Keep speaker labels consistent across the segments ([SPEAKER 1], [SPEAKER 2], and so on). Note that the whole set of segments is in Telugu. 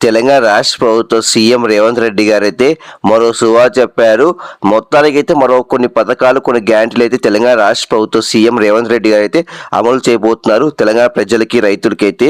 [SPEAKER 1] తెలంగాణ రాష్ట్ర ప్రభుత్వ సీఎం రేవంత్ రెడ్డి గారైతే మరో సువా చెప్పారు. మొత్తానికైతే మరో కొన్ని పథకాలు కొన్ని గ్యారంటీలు అయితే తెలంగాణ రాష్ట్ర ప్రభుత్వ సీఎం రేవంత్ రెడ్డి గారు అయితే అమలు చేయబోతున్నారు తెలంగాణ ప్రజలకి రైతులకి అయితే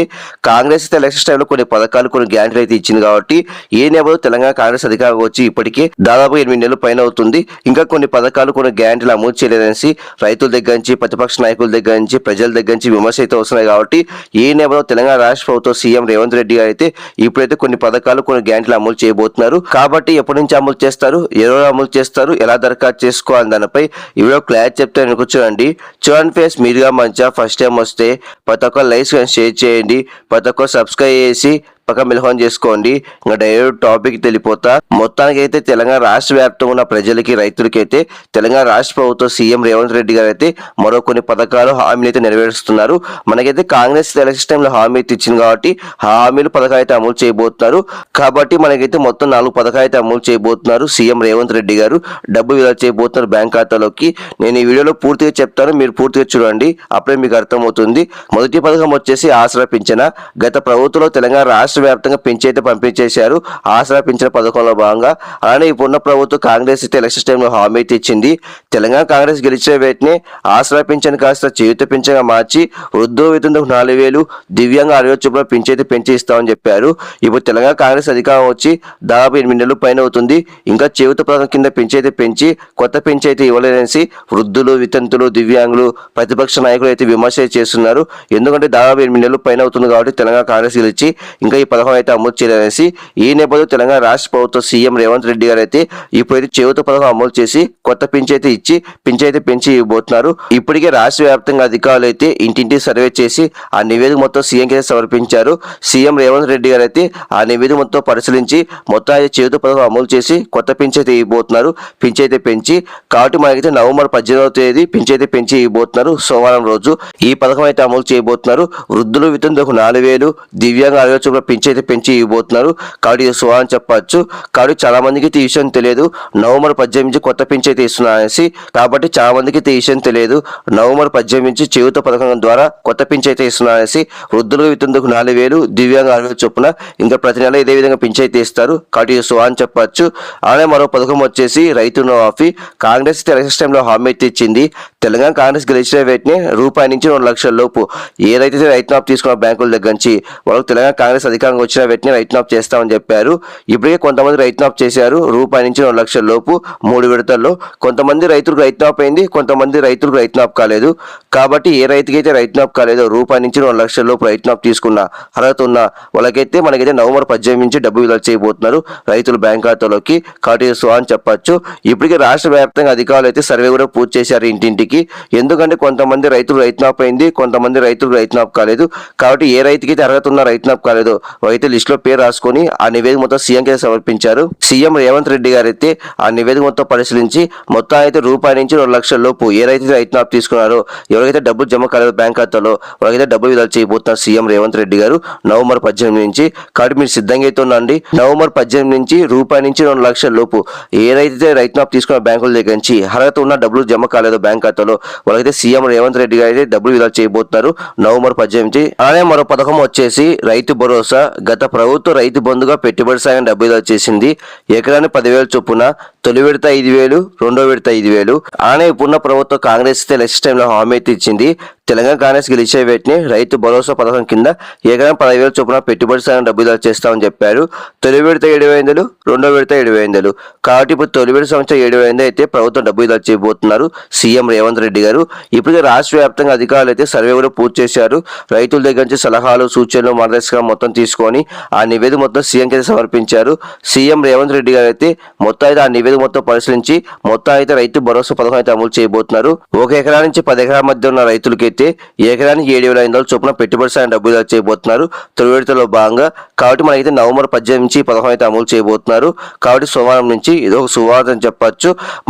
[SPEAKER 1] కాంగ్రెస్ అయితే ఎలక్షన్ టైంలో కొన్ని పథకాలు కొన్ని గ్యారంటీలు అయితే ఇచ్చింది కాబట్టి ఏ నేపథ్యంలో తెలంగాణ కాంగ్రెస్ అధికారం వచ్చి ఇప్పటికే దాదాపు ఎనిమిది నెలల పైన అవుతుంది. ఇంకా కొన్ని పథకాలు కొన్ని గ్యారంటీలు అమలు చేయలేదనేసి రైతుల దగ్గర నుంచి ప్రతిపక్ష నాయకుల దగ్గర నుంచి ప్రజల దగ్గర నుంచి విమర్శ అయితే వస్తున్నాయి కాబట్టి ఏ నేపథ్యంలో తెలంగాణ రాష్ట్ర ప్రభుత్వ సీఎం రేవంత్ రెడ్డి గారు అయితే ఇప్పుడైతే కొన్ని పథకాలు కొన్ని గ్యాంట్లు అమలు చేయబోతున్నారు. కాబట్టి ఎప్పటి నుంచి అమలు చేస్తారు? ఎవరు అమలు చేస్తారు? ఎలా దరఖాస్తు చేసుకోవాలి దానిపై ఇవిడో క్లారిటీ చెప్తే అనుకో చూడండి. చూడండి ఫేస్ మీరుగా మంచిగా ఫస్ట్ టైం వస్తే ప్రతి ఒక్క లైక్స్ కానీ షేర్ చేయండి ప్రతి ఒక్క సబ్స్క్రైబ్ చేసి తప్పక మిలహం చేసుకోండి. ఇంకా డైరెక్ట్ టాపిక్ తెలిపోతా మొత్తానికి అయితే తెలంగాణ రాష్ట్ర వ్యాప్తంగా ఉన్న ప్రజలకి రైతులకి అయితే తెలంగాణ రాష్ట్ర ప్రభుత్వం సీఎం రేవంత్ రెడ్డి గారు అయితే మరో కొన్ని పథకాలు హామీలు అయితే నెరవేరుస్తున్నారు. మనకైతే కాంగ్రెస్ ఎలక్షన్ టైంలో హామీ అయితే ఇచ్చింది కాబట్టి ఆ హామీలు పథకాలు అయితే అమలు చేయబోతున్నారు. కాబట్టి మనకైతే మొత్తం నాలుగు పథకాలు అయితే అమలు చేయబోతున్నారు సీఎం రేవంత్ రెడ్డి గారు. డబ్బు విడుదల చేయబోతున్నారు బ్యాంక్ ఖాతాలోకి. నేను ఈ వీడియోలో పూర్తిగా చెప్తాను. మీరు పూర్తిగా చూడండి. అప్పుడే మీకు అర్థమవుతుంది. మొదటి పథకం వచ్చేసి ఆసరా పింఛన. గత ప్రభుత్వంలో తెలంగాణ రాష్ట్ర వ్యాప్తంగా పెంచైతే అయితే పంపించేశారు. ఆసరా పెంచిన పథకంలో భాగంగా అలానే ఇప్పుడున్న ప్రభుత్వం కాంగ్రెస్ అయితే ఎలక్షన్ టైంలో హామీ అయితే ఇచ్చింది. తెలంగాణ కాంగ్రెస్ గెలిచిన వేటిని ఆసరా పెంచని కాస్త చేయుత పెంచగా మార్చి వృద్ధో వేతనకు నాలుగు వేలు దివ్యాంగ అరవై చొప్పున పెంచైతే అయితే పెంచి ఇస్తామని చెప్పారు. ఇప్పుడు తెలంగాణ కాంగ్రెస్ అధికారం వచ్చి దాదాపు ఎనిమిది నెలలు పైన అవుతుంది. ఇంకా చేయుత పథకం కింద పెంచి అయితే పెంచి కొత్త పెంచి అయితే ఇవ్వలేదనేసి వృద్ధులు వితంతులు దివ్యాంగులు ప్రతిపక్ష నాయకులు అయితే విమర్శ చేస్తున్నారు. ఎందుకంటే దాదాపు ఎనిమిది నెలలు పైన అవుతుంది కాబట్టి తెలంగాణ కాంగ్రెస్ గెలిచి ఇంకా ఈ పథకం అయితే అమలు చేయాలనేసి ఈ నేపథ్యంలో తెలంగాణ రాష్ట్ర ప్రభుత్వ సీఎం రేవంత్ రెడ్డి గారు అయితే ఇప్పుడైతే చేయూత పథకం అమలు చేసి కొత్త పింఛైతే ఇచ్చి పింఛైతే పెంచి ఇవ్వబోతున్నారు. ఇప్పటికే రాష్ట్ర వ్యాప్తంగా అధికారులు అయితే ఇంటింటి సర్వే చేసి ఆ నివేదిక మొత్తం సీఎం కి సమర్పించారు. సీఎం రేవంత్ రెడ్డి గారు అయితే ఆ నివేదిక మొత్తం పరిశీలించి మొత్తం అయితే చేయూత పథకం అమలు చేసి కొత్త పింఛైతే ఇవ్వబోతున్నారు. పింఛైతే పెంచి కాబట్టి మనకైతే నవంబర్ పద్దెనిమిదవ తేదీ పింఛైతే పెంచి ఇవ్వబోతున్నారు సోమవారం రోజు. ఈ పథకం అయితే అమలు చేయబోతున్నారు. వృద్ధులు వితంతులకు నాలుగు వేలు దివ్యాంగ అరవై చొప్పున అయితే పెంచి ఇవ్వబోతున్నారు. కాబట్టి ఇది అని చెప్పచ్చు. కాబట్టి చాలా మందికి ఈ విషయం తెలియదు. నవంబర్ పద్దెనిమిది నుంచి కొత్త పెంచి అయితే ఇస్తున్నారనేసి కాబట్టి చాలా మందికి ఈ విషయం తెలియదు. నవంబర్ పద్దెనిమిది నుంచి చేయుత పథకం ద్వారా కొత్త పెంచి అయితే ఇస్తున్నారనేసి వృద్ధులకు వృద్ధులు నాలుగు వేలు దివ్యాంగ అరవై చొప్పున ఇంకా ప్రతి నెల ఇదే విధంగా పెంచి అయితే ఇస్తారు కాబట్టి ఇది అని చెప్పచ్చు. అలానే మరో పథకం వచ్చేసి రైతు రుణమాఫీ కాంగ్రెస్ ఎలక్షన్ టైంలో హామీ ఇచ్చింది. తెలంగాణ కాంగ్రెస్ గెలిచిన వెంటనే రూపాయి నుంచి రెండు లక్షల లోపు. ఏదైతే రైతు నాప్ తీసుకున్న బ్యాంకుల దగ్గర నుంచి. వాళ్ళకు తెలంగాణ కాంగ్రెస్ అధికారంగా వచ్చిన వెంటనే రైతు నాప్ చేస్తామని చెప్పారు. ఇప్పటికే కొంతమంది రైతు నాప్ చేశారు. రూపాయి నుంచి రెండు లక్షల లోపు మూడు విడతల్లో. కొంతమంది రైతులకు రైతు నాప్ అయింది. కొంతమంది రైతులకు రైతు నాప్ కాలేదు. కాబట్టి ఏ రైతుకి అయితే రైతు కాలేదో రూపాయి నుంచి రెండు లక్షల లోపు రైతు తీసుకున్న అర్హత ఉన్న వాళ్ళకైతే మనకైతే నవంబర్ పద్దెనిమిది నుంచి డబ్బు విడుదల చేయబోతున్నారు. రైతుల బ్యాంక్ ఖాతాలోకి కాబట్టి సో అని చెప్పచ్చు. ఇప్పటికే రాష్ట్ర వ్యాప్తంగా అధికారులు అయితే సర్వే కూడా పూర్తి చేశారు ఇంటింటికి. ఎందుకంటే కొంతమంది రైతులు రైతునాప్ అయింది కొంతమంది రైతులు రైతునాప్ కాలేదు. కాబట్టి ఏ రైతుకి అయితే అర్హత ఉన్న రైతునాప్ కాలేదో అయితే లిస్ట్లో పేరు రాసుకొని ఆ నివేదిక మొత్తం సీఎం కి సమర్పించారు. సీఎం రేవంత్ రెడ్డి గారు అయితే ఆ నివేదిక మొత్తం పరిశీలించి మొత్తం అయితే రూపాయి నుంచి రెండు లక్షల లోపు ఏ రైతు రైతునాప్ తీసుకున్నారో ఎవరికైతే డబ్బులు జమ కాలేదు బ్యాంక్ ఖాతాలో వాళ్ళకైతే డబ్బులు విధాలు చేయబోతున్నారు సీఎం రేవంత్ రెడ్డి గారు నవంబర్ పద్దెనిమిది నుంచి కాబట్టి మీరు సిద్ధంగా అయితే ఉండండి నవంబర్ పద్దెనిమిది నుంచి రూపాయి నుంచి రెండు లక్షల లోపు ఏదైతే రైతే రైతు తీసుకున్న బ్యాంకుల దగ్గర నుంచి అర్హత ఉన్న డబ్బులు జమ కాలేదు బ్యాంక్ ఖాతాలో వాళ్ళకైతే సీఎం రేవంత్ రెడ్డి గారు అయితే డబ్బులు విధాలు చేయబోతున్నారు నవంబర్ పద్దెనిమిది అలానే మరో పథకం వచ్చేసి రైతు భరోసా. గత ప్రభుత్వం రైతు బంధుగా పెట్టుబడి సాయం డబ్బు విధాలు చేసింది. ఎకరాన్ని పదివేల చొప్పున తొలి విడత ఐదు వేలు రెండో విడత ఐదు వేలు. అలానే ఇప్పుడున్న ప్రభుత్వం కాంగ్రెస్ నెక్స్ట్ టైంలో హామీ తెచ్చింది ఇచ్చింది తెలంగాణ కాంగ్రెస్ గెలిచే వేటిని రైతు భరోసా పథకం కింద ఎకరం పదివేల చొప్పున పెట్టుబడి సాయం డబ్బు చేస్తామని చెప్పారు. తొలి విడత ఏడు వందలు రెండో విడత ఏడు వందలు కాబట్టి ఇప్పుడు తొలి విడత సంవత్సరం ఏడు వందలు అయితే ప్రభుత్వం డబ్బు విడుదల చేయబోతున్నారు సీఎం రేవంత్ రెడ్డి గారు. ఇప్పటికే రాష్ట్ర వ్యాప్తంగా అధికారులు అయితే సర్వే కూడా పూర్తి చేశారు. రైతుల దగ్గర నుంచి సలహాలు సూచనలు మార్గదర్శకం మొత్తం తీసుకొని ఆ నివేదిక మొత్తం సీఎం కింద సమర్పించారు. సీఎం రేవంత్ రెడ్డి గారు అయితే మొత్తం అయితే ఆ నివేదిక మొత్తం పరిశీలించి మొత్తం అయితే రైతు భరోసా పథకం అయితే అమలు చేయబోతున్నారు. ఒక ఎకరా నుంచి పది ఎకరాల మధ్య ఉన్న రైతులకైతే అయితే ఎకరానికి ఏడు వేల ఐదు వందల చొప్పున పెట్టుబడి సాయం డబ్బులు చేయబోతున్నారు. తొలి విడతలో భాగంగా కాబట్టి మనకైతే నవంబర్ పద్దెనిమిది నుంచి పదకొండు పథకం అయితే అమలు చేయబోతున్నారు. కాబట్టి సోమవారం నుంచి ఇది ఒక సువార్త అని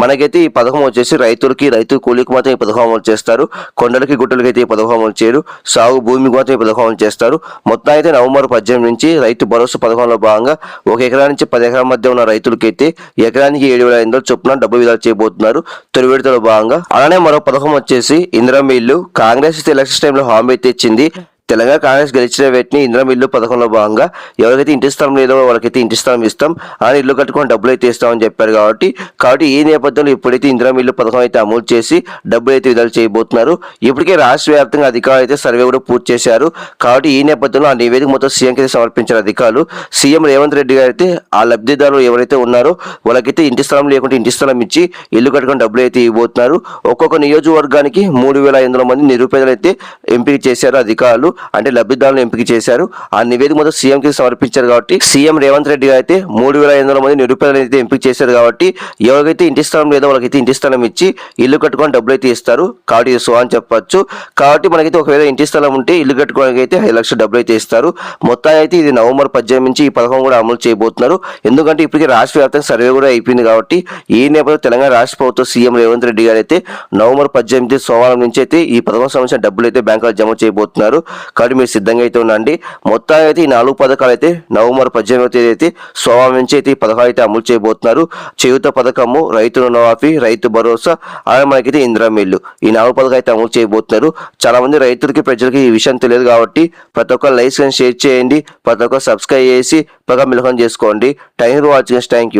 [SPEAKER 1] మనకైతే ఈ పథకం వచ్చేసి రైతులకి రైతు కూలీకి మాత్రం ఈ పథకం అమలు చేస్తారు. కొండలకి గుట్టలకి అయితే ఈ పథకం అమలు చేయరు. సాగు భూమికి మాత్రం ఈ పథకం అమలు చేస్తారు. మొత్తం అయితే నవంబర్ పద్దెనిమిది నుంచి రైతు భరోసా పథకంలో భాగంగా ఒక ఎకరా నుంచి పది ఎకరాల మధ్య ఉన్న రైతులకి అయితే ఎకరానికి ఏడు వేల ఐదు వందల చొప్పున డబ్బు విధాలు చేయబోతున్నారు. తొలి విడతలో భాగంగా. అలానే మరో పథకం వచ్చేసి ఇందిరమ్మ కాంగ్రెస్ కాంగ్రెస్ ఎలక్షన్ టైంలో హామీ అయితే ఇచ్చింది తెలంగాణ కాంగ్రెస్ గెలిచిన వెంటనే ఇంద్రం ఇల్లు పథకంలో భాగంగా ఎవరికైతే ఇంటి స్థలం లేదో వాళ్ళకైతే ఇంటి స్థలం ఇస్తాం. ఆ ఇల్లు కట్టుకొని డబ్బులు అయితే ఇస్తామని చెప్పారు కాబట్టి కాబట్టి ఈ నేపథ్యంలో ఇప్పుడైతే ఇంద్రం ఇల్లు పథకం అయితే అమలు చేసి డబ్బులు అయితే విడుదల చేయబోతున్నారు. ఇప్పటికే రాష్ట్ర వ్యాప్తంగా అధికారులు అయితే సర్వే కూడా పూర్తి చేశారు. కాబట్టి ఈ నేపథ్యంలో ఆ నివేదిక మొత్తం సీఎంకి అయితే సమర్పించారు అధికారులు. సీఎం రేవంత్ రెడ్డి గారు అయితే ఆ లబ్ధిదారులు ఎవరైతే ఉన్నారో వాళ్ళకైతే ఇంటి స్థలం లేకుంటే ఇంటి స్థలం ఇచ్చి ఇల్లు కట్టుకొని డబ్బులు అయితే ఇవ్వబోతున్నారు. ఒక్కొక్క నియోజకవర్గానికి మూడు వేల ఐదు వందల మంది నిరుపేదలు అయితే ఎంపిక చేశారు అధికారులు. అంటే లబ్ధిదారులను ఎంపిక చేశారు. ఆ నివేదిక మొత్తం సీఎంకి సమర్పించారు కాబట్టి సీఎం రేవంత్ రెడ్డి గారు అయితే మూడు వేల ఐదు వందల మంది నిరుపేదలు అయితే ఎంపిక చేశారు కాబట్టి ఎవరికైతే ఇంటి స్థలం లేదో వాళ్ళకైతే ఇంటి స్థలం ఇచ్చి ఇల్లు కట్టుకొని డబ్బులు అయితే ఇస్తారు. కాబట్టి ఇది సో అని చెప్పొచ్చు. కాబట్టి మనకైతే ఒకవేళ ఇంటి స్థలం ఉంటే ఇల్లు కట్టుకోవడానికి అయితే ఐదు లక్షల డబ్బులు అయితే ఇస్తారు. మొత్తం అయితే ఇది నవంబర్ పద్దెనిమిది నుంచి ఈ పథకం కూడా అమలు చేయబోతున్నారు. ఎందుకంటే ఇప్పటికే రాష్ట్ర వ్యాప్తంగా సర్వే కూడా అయిపోయింది కాబట్టి ఈ నేపథ్యంలో తెలంగాణ రాష్ట్ర ప్రభుత్వం సీఎం రేవంత్ రెడ్డి గారు అయితే నవంబర్ పద్దెనిమిది సోమవారం నుంచి అయితే ఈ పథకం సంబంధించిన డబ్బులు అయితే బ్యాంకులో జమ చేయబోతున్నారు. కాబట్టి మీరు సిద్ధంగా అయితే ఉండండి. మొత్తం అయితే ఈ నాలుగు పథకాలు అయితే నవంబర్ పద్దెనిమిదవ తేదీ అయితే సోమవారం నుంచి అయితే ఈ పథకాలు అయితే అమలు చేయబోతున్నారు. చేయుత పథకము రైతు రుణమాఫీ రైతు భరోసా అలాగే మనకైతే ఇందిరా మిల్లు ఈ నాలుగు పథకాలు అయితే అమలు చేయబోతున్నారు. చాలా మంది రైతులకి ప్రజలకి ఈ విషయం తెలియదు కాబట్టి ప్రతి ఒక్క లైక్స్ షేర్ చేయండి ప్రతి ఒక్క సబ్స్క్రైబ్ చేసి ప్రక మిలకం చేసుకోండి. Thank you watching thank you.